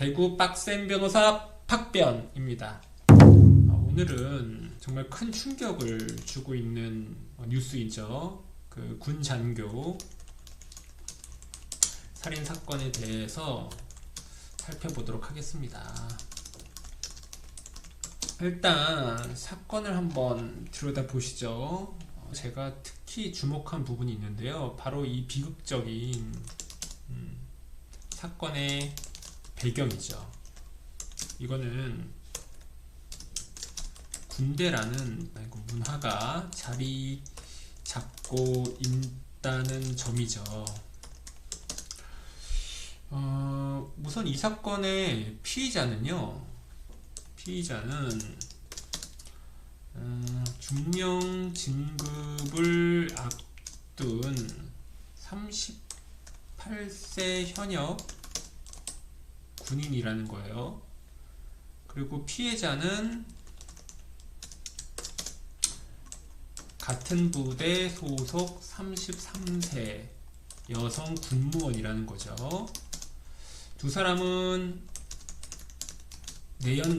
대구 빡센 변호사 박변입니다. 어, 오늘은 정말 큰 충격을 주고 있는 어, 뉴스이죠. 그 군 잔교 살인 사건에 대해서 살펴보도록 하겠습니다. 일단 사건을 한번 들여다 보시죠. 어, 제가 특히 주목한 부분이 있는데요. 바로 이 비극적인 음, 사건의 배경이죠. 이거는 군대라는 문화가 자리 잡고 있다는 점이죠. 어, 우선 이 사건의 피의자는요. 피의자는 음, 중령 진급을 앞둔 38세 현역 군인이라는 거예요. 그리고 피해자는 같은 부대 소속 33세 여성 군무원이라는 거죠. 두 사람은 내연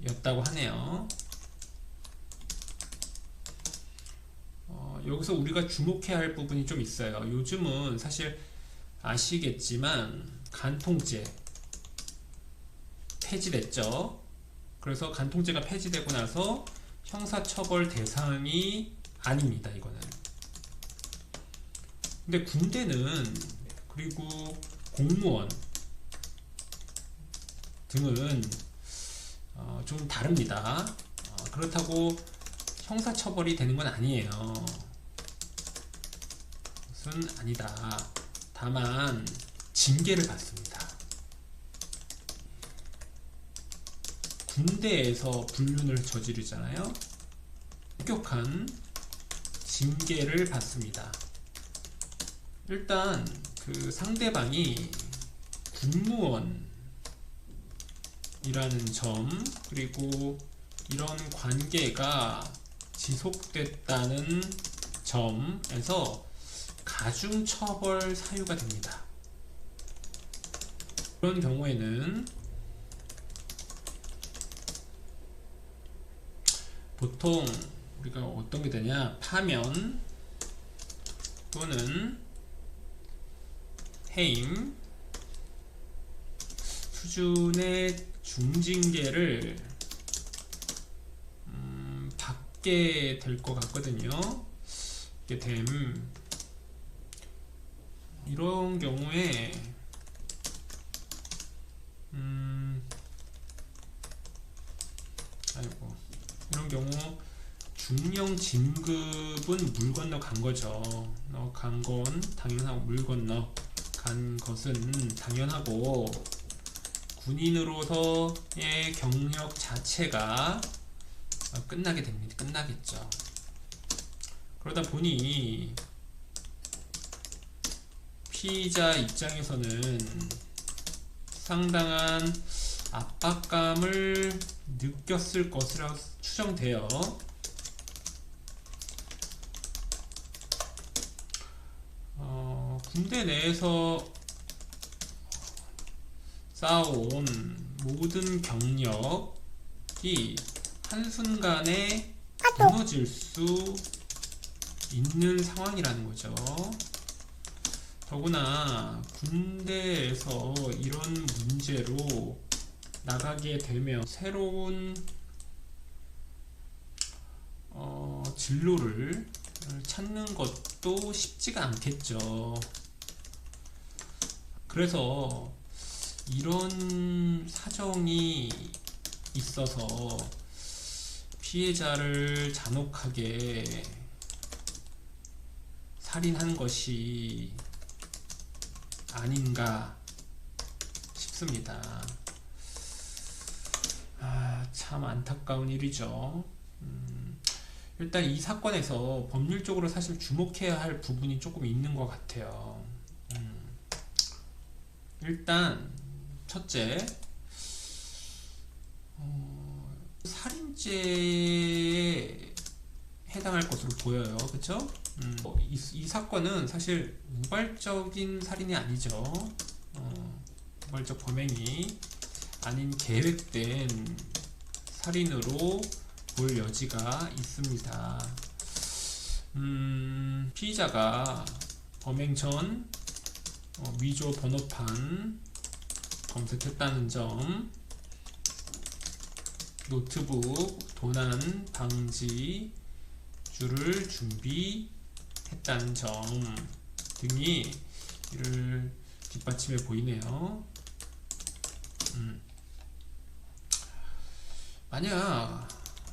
관계였다고 하네요. 어, 여기서 우리가 주목해야 할 부분이 좀 있어요. 요즘은 사실 아시겠지만 간통죄 폐지됐죠. 그래서 간통죄가 폐지되고 나서 형사처벌 대상이 아닙니다. 이거는. 근데 군대는 그리고 공무원 등은 어, 좀 다릅니다. 어, 그렇다고 형사처벌이 되는 건 아니에요. 그것은 아니다. 다만 징계를 받습니다. 군대에서 불륜을 저지르잖아요. 엄격한 징계를 받습니다. 일단 그 상대방이 군무원이라는 점 그리고 이런 관계가 지속됐다는 점에서 가중처벌 사유가 됩니다. 그런 경우에는 보통 우리가 어떤 게 되냐 파면 또는 해임 수준의 중징계를 음, 받게 될 것 같거든요. 이게 됨 이런 경우에 음 아이고 이런 경우 중령 진급은 물 건너 간 거죠. 어, 간건 당연하고 물 건너 간 것은 당연하고 군인으로서의 경력 자체가 어, 끝나게 됩니다. 끝나겠죠. 그러다 보니 피의자 입장에서는 상당한 압박감을 느꼈을 것이라 추정돼요. 어, 군대 내에서 쌓아온 모든 경력이 한순간에 무너질 수 있는 상황이라는 거죠. 더구나 군대에서 이런 문제로 나가게 되면 새로운 어, 진로를 찾는 것도 쉽지가 않겠죠. 그래서 이런 사정이 있어서 피해자를 잔혹하게 살인한 것이 아닌가 싶습니다. 아, 참 안타까운 일이죠. 음, 일단 이 사건에서 법률적으로 사실 주목해야 할 부분이 조금 있는 것 같아요. 음, 일단 첫째, 어, 살인죄에 해당할 것으로 보여요. 그렇죠? 음, 이, 이 사건은 사실 우발적인 살인이 아니죠. 어, 자발적 범행이 아닌 계획된 살인으로 볼 여지가 있습니다. 음, 피의자가 범행 전 어, 위조 번호판 검색했다는 점, 노트북 도난 방지 줄을 준비했다는 점 등이 이를 뒷받침해 보이네요. 음. 만약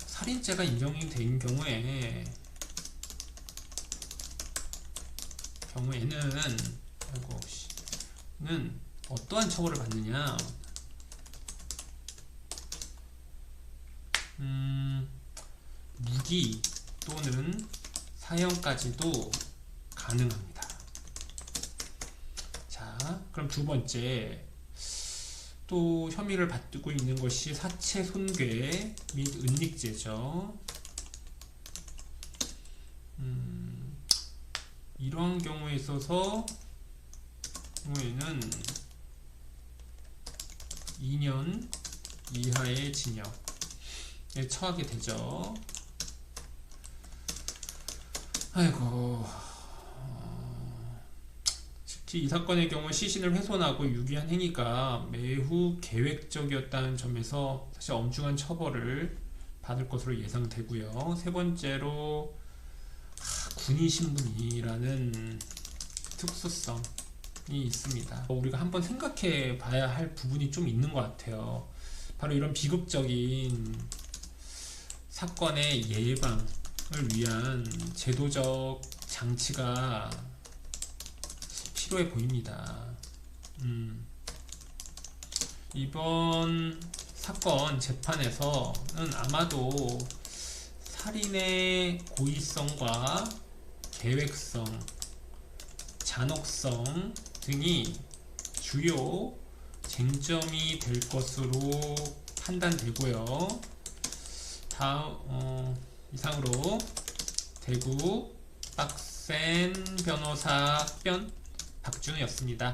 살인죄가 인정이 된 경우에 경우에는 는 어떠한 처벌을 받느냐? 음, 무기 또는 사형까지도 가능합니다. 자, 그럼 두 번째 또 혐의를 받고 있는 것이 사체 손괴 및 은닉죄죠. 음, 이러한 경우에 있어서 경우에는 2년 이하의 징역에 처하게 되죠. 아이고. 어, 특히 이 사건의 경우 시신을 훼손하고 유기한 행위가 매우 계획적이었다는 점에서 사실 엄중한 처벌을 받을 것으로 예상되고요. 세 번째로 하, 군인 신분이라는 특수성이 있습니다. 어, 우리가 한번 생각해 봐야 할 부분이 좀 있는 것 같아요. 바로 이런 비극적인 사건의 예방을 위한 제도적 장치가 필요해 보입니다. 음, 이번 사건 재판에서는 아마도 살인의 고의성과 계획성, 잔혹성 등이 주요 쟁점이 될 것으로 판단되고요. 다음 어, 이상으로 대구 빡센 변호사 편 박준우였습니다.